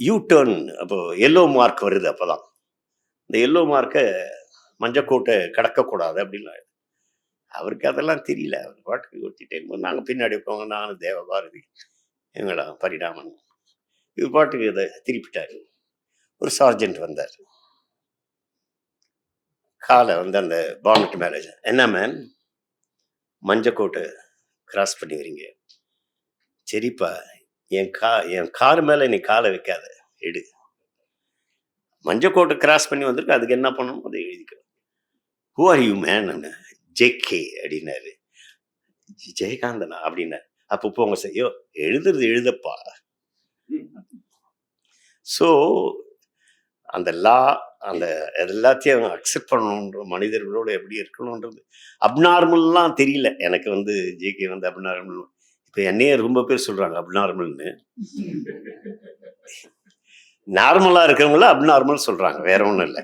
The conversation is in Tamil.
யூ டேர்ன் அப்போ எல்லோ மார்க் வருது அப்போதான். இந்த எல்லோ மார்க்கை மஞ்சக்கோட்டை கடக்கக்கூடாது அப்படின்னு அவருக்கு அதெல்லாம் தெரியல. அவர் பாட்டுக்கு ஓட்டிட்டே இருக்கும்போது நாங்கள் பின்னாடி போங்க நானும் தேவபாரதி எங்களா பரிணாமன். இவர் பாட்டுக்கு இதை திருப்பிட்டாரு. ஒரு சார்ஜென்ட் வந்தார். காலை வந்து அந்த பானட் மேலே என்ன மேன் மஞ்சக்கோட்டை கிராஸ் பண்ணி வரீங்க சரிப்பா என் கா என் கார் மேலே நீ காலை வைக்காத. எடு. மஞ்சக்கோட்டை கிராஸ் பண்ணி வந்திருக்கு அதுக்கு என்ன பண்ணணும்? அதை எழுதிக்கணும். Who are you man JK அப்படின்னாரு. ஜெயகாந்தனா? அப்படின்னாரு. அப்போ போங்க சார் ஐயோ எழுதுறது எழுதப்பா. ஸோ அந்த லா அந்த எல்லாத்தையும் அக்செப்ட் பண்ணணுன்ற மனிதர்களோட எப்படி இருக்கணுன்றது அப்நார்மல்லாம் தெரியல. எனக்கு வந்து ஜேகே வந்து அப்நார்மல் இப்போ என்னையே ரொம்ப பேர் சொல்றாங்க அப்நார்மல்னு நார்மலாக இருக்கிறவங்கள அப்நார்மல் சொல்றாங்க வேற ஒன்றும் இல்லை.